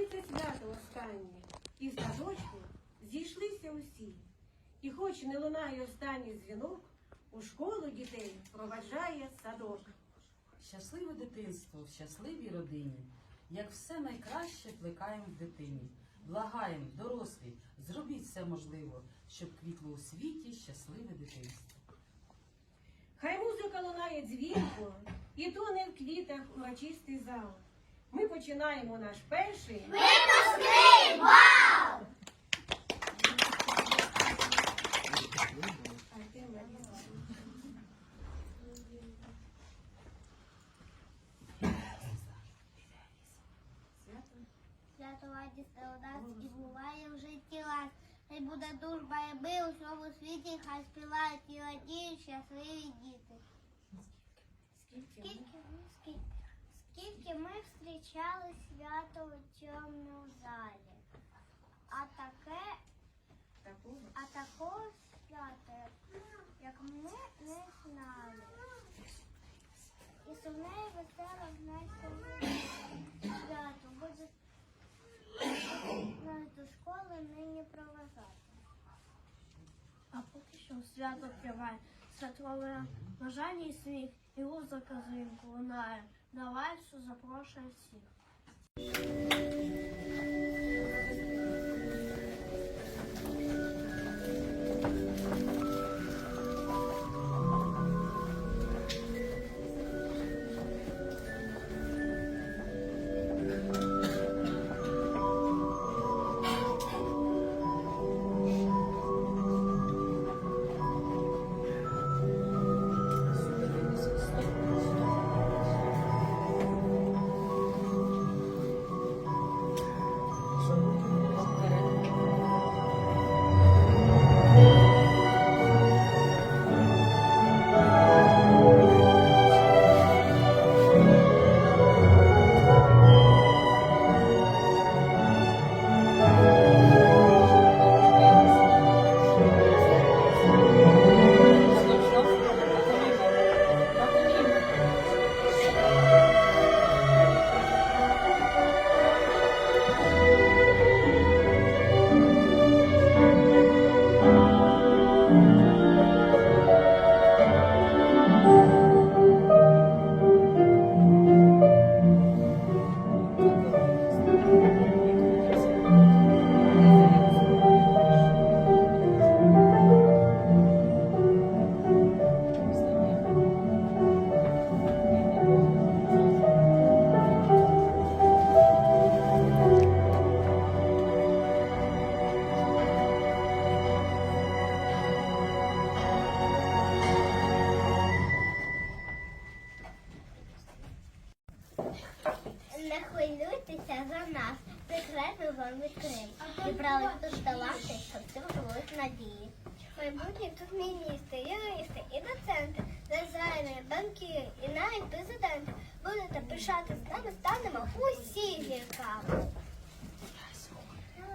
Починається свято останнє, і в садочку зійшлися усі. І хоч не лунає останній дзвінок, у школу дітей проваджає садок. Щасливе дитинство в щасливій родині, як все найкраще плекаємо в дитині. Благаєм, дорослі, зробіть все можливо, щоб квітло у світі щасливе дитинство. Хай музика лунає дзвінко, і тоне в квітах урочистий зал. Ми починаємо наш перший Святуватість у нас і буває в житті лас. Хай буде дружба і ми у всьому світі, хай співають і радіють щасливі діти. Скільки, скільки, Скільки ми зустрічали свято у цьому залі. А таке, а такого свята, як ми не знали. І сумне і весело в свято буде нас до школи нині проважати. А поки що свято триває, святкове бажання і сміх, і музика зринку лунає. Давай, все запрошує всіх. Майбутні тут міністри, юристи і доценти, дизайнери, банкіри і навіть президенти. Будете пишати з нами, станемо усі зірками.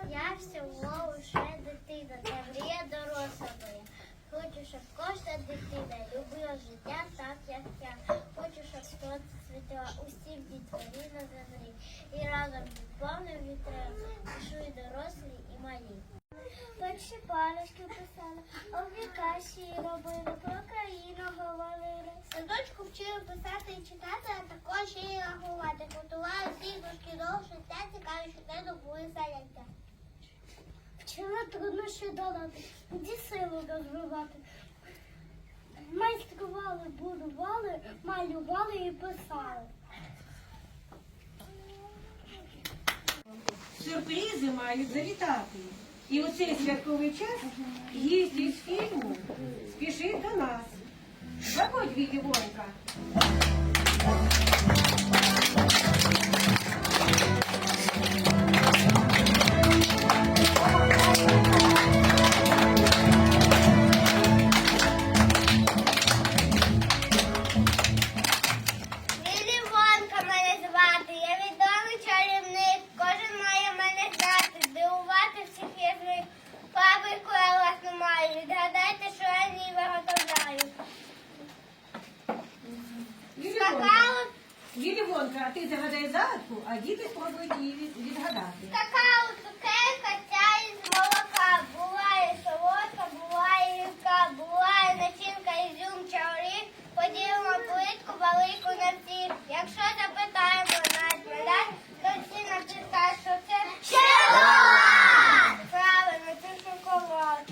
Я всього лише дитина, та мрія доросла моя. Хочу, щоб кожна дитина любила життя так, як я. Хочу, щоб сонце світило усім дітворі на землі. І разом від повним вітром пішли дорослі і малі. Перші парочки писали, облікації робили, про країну говорили. Садочку вчили писати і читати, а також і рахувати. Готували іграшки до життя, цікаві, що не були заняття. Вчила труднощі долати, тоді силу розвивати. Майстрували, будували, малювали і писали. Сюрпризи мають завітати. І у цей святковий час гість із фільму спішить до нас. Заходь, віді Вонька. Лілівонка, а ти загадай загадку, а діти спробують її від- відгадати. Какао, цукерка, чай з молока. Буває солодка, буває гірка, буває начинка ізюм чаурі. Поділимо плитку велику на всіх. Якщо запитаємо навіть медаль, то всі написають, що це шоколад! Правильно, це шоколад.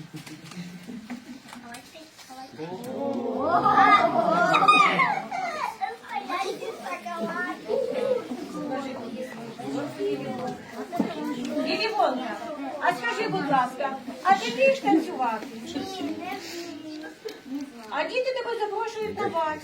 Будь ласка, а ти вмієш танцювати? А діти тебе запрошують на вальс.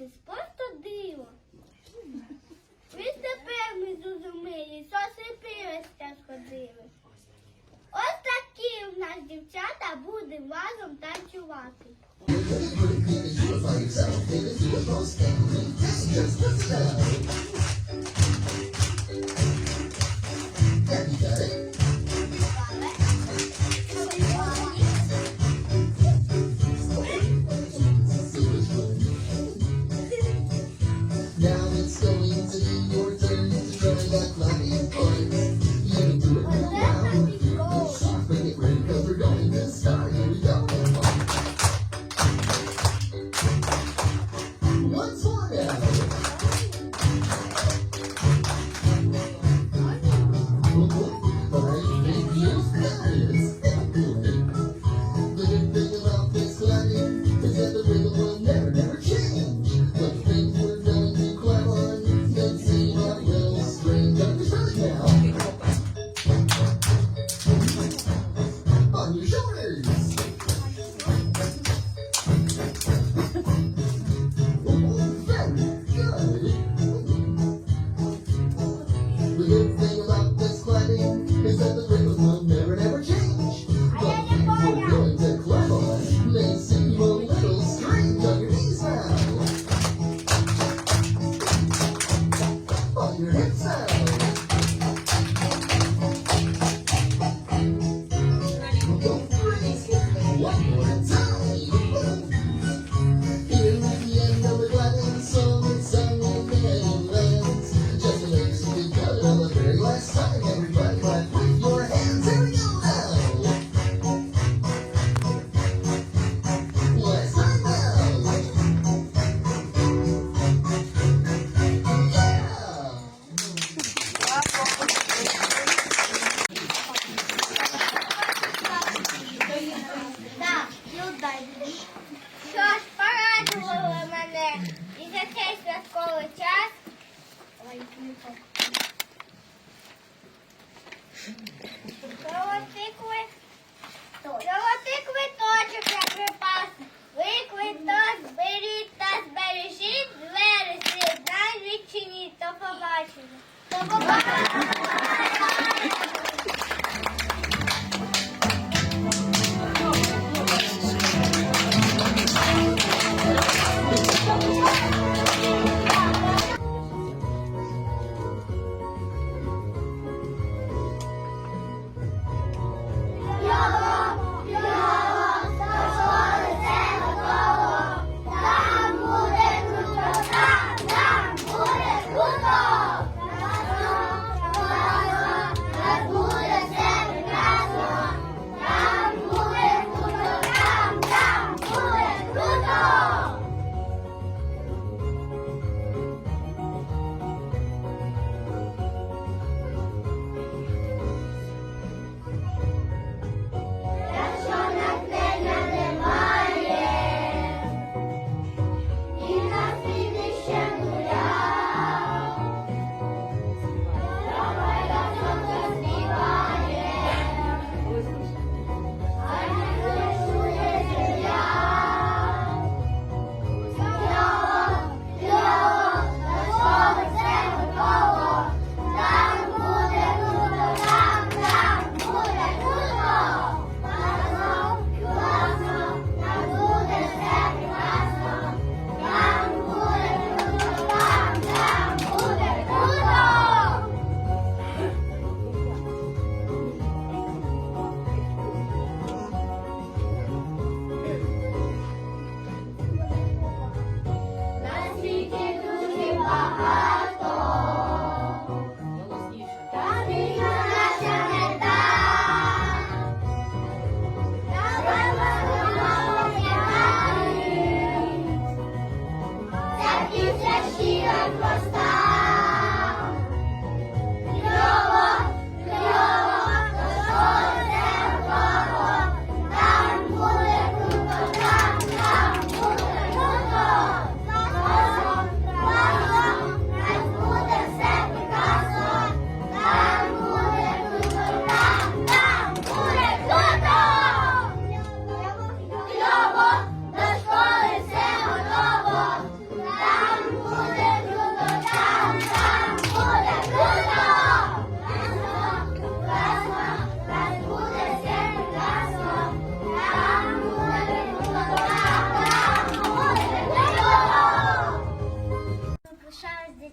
Подивитись, просто диво. Ви тепер ми зрозуміли, що сліпилися сходили. Ось такі в нас дівчата будемо разом танцювати.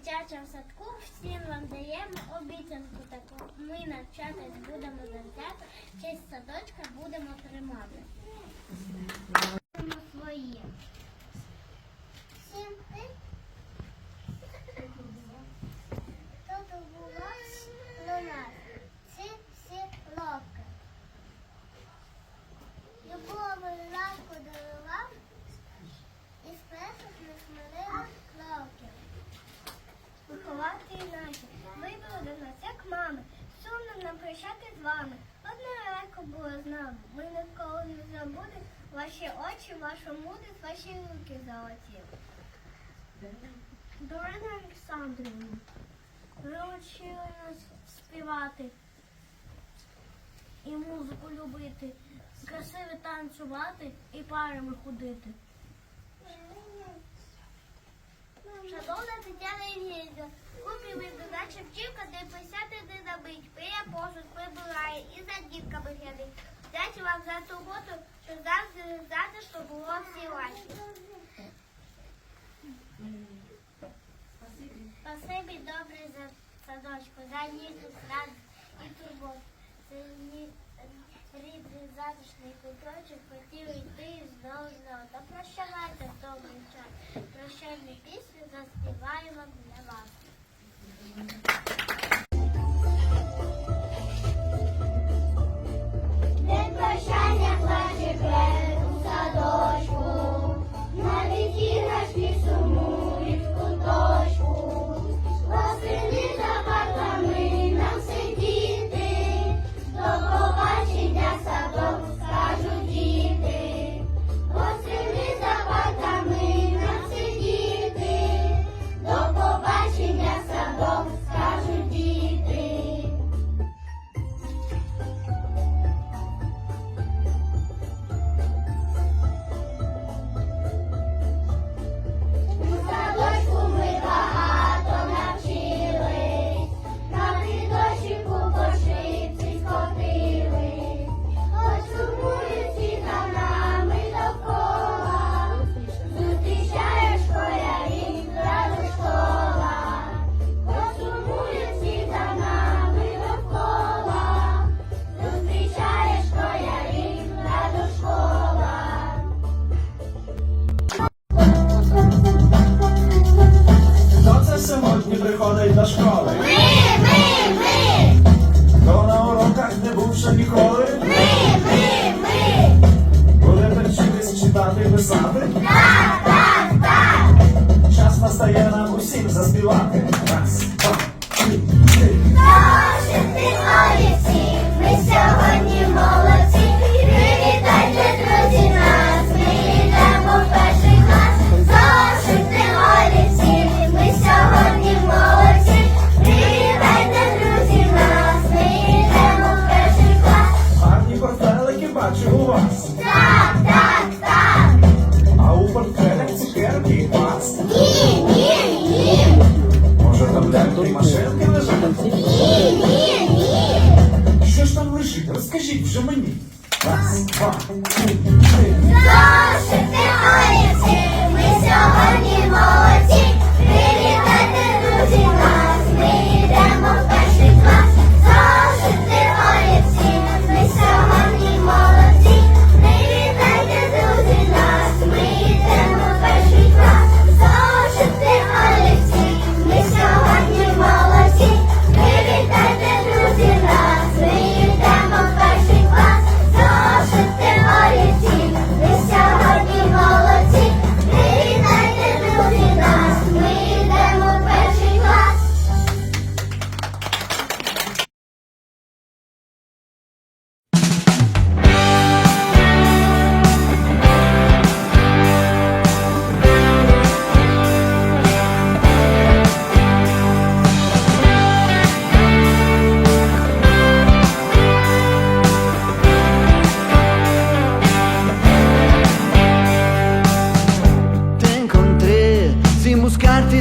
дитячому садку всім вам даємо обіцянку таку. Ми навчатись будемо завзято, честь садочка будемо тримати. Свої. були з. Ми ніколи не забудемо ваші очі, вашу мудрість, ваші руки золоті. Дорина Олександрівна, ви учили нас співати і музику любити, красиво танцювати і парами ходити. Шановна Тетяна Євгенівна, купі ми дона Шевчівка, де писяти не набить, пиє посуд, прибирає і за дітками глядить. Дякую вам за турботу, що завжди знати, що було всі ваші. Спасибі добре за садочку, за ніжну сраду і турботу. Mm-hmm.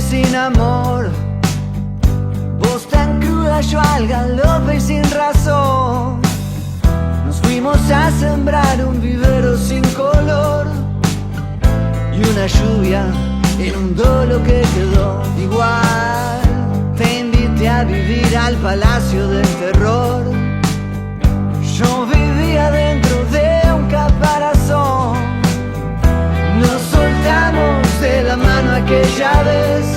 sin amor, vos tan cruda, yo al galope y sin razón. Nos fuimos a sembrar un vivero sin color y una lluvia inundó lo que quedó igual. Te invité a vivir al palacio del terror aquella vez.